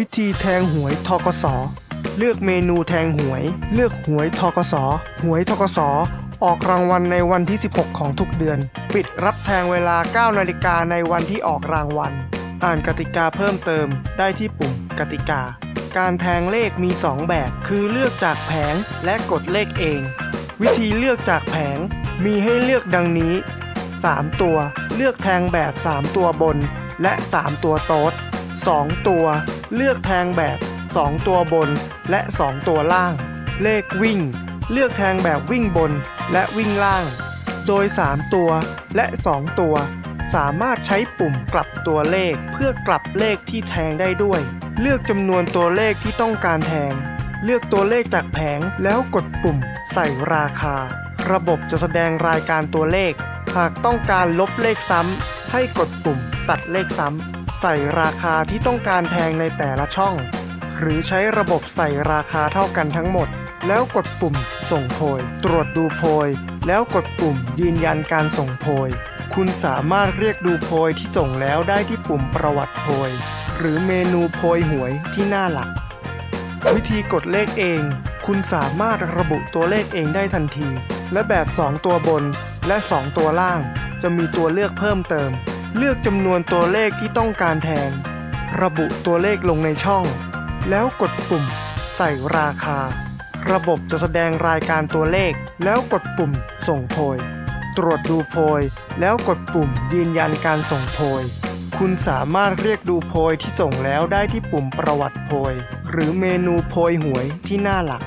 วิธีแทงหวยทกส เลือกเมนูแทงหวย เลือกหวยทกส หวยทกส ออกรางวัลในวันที่ 16 ของทุกเดือน ปิดรับแทงเวลา 9 นาฬิกาในวันที่ออกรางวัล อ่านกติกาเพิ่มเติมได้ที่ปุ่มกติกา การแทงเลขมี 2 แบบ คือเลือกจากแผงและกดเลขเอง วิธีเลือกจากแผง มีให้เลือกดังนี้ 3 ตัว เลือกแทงแบบ 3 ตัวบน และ 3 ตัวโต๊ด2 ตัว เลือกแทงแบบ 2 ตัวบนและ 2 ตัวล่าง เลขวิ่ง เลือกแทงแบบวิ่งบนและวิ่งล่าง โดย 3 ตัวและ 2 ตัว สามารถใช้ปุ่มกลับตัวเลขเพื่อกลับเลขที่แทงได้ด้วย เลือกจำนวนตัวเลขที่ต้องการแทง เลือกตัวเลขจากแผงแล้วกดปุ่ม ใส่ราคา ระบบจะแสดงรายการตัวเลข หากต้องการลบเลขซ้ำ ให้กดปุ่มตัดเลขซ้ำ ใส่ราคาที่ต้องการแทงในแต่ละช่อง หรือใช้ระบบใส่ราคาเท่ากันทั้งหมด แล้วกดปุ่มส่งโพย ตรวจดูโพย แล้วกดปุ่มยืนยันการส่งโพย คุณสามารถเรียกดูโพยที่ส่งแล้วได้ที่ปุ่มประวัติโพย หรือเมนูโพยหวยที่หน้าหลัก วิธีกดเลขเอง คุณสามารถระบุตัวเลขเองได้ทันที และแบบ 2 ตัวบนและ 2 ตัวล่าง จะมีตัวเลือกเพิ่มเติม เลือกจำนวนตัวเลขที่ต้องการแทน ระบุตัวเลขลงในช่อง แล้วกดปุ่ม ใส่ราคา ระบบจะแสดงรายการตัวเลข แล้วกดปุ่ม ส่งโพย ตรวจดูโพย แล้วกดปุ่มยืนยันการส่งโพยคุณสามารถเรียกดูโพยที่ส่งแล้วได้ที่ปุ่มประวัติโพย หรือเมนูโพยหวยที่หน้าหลัก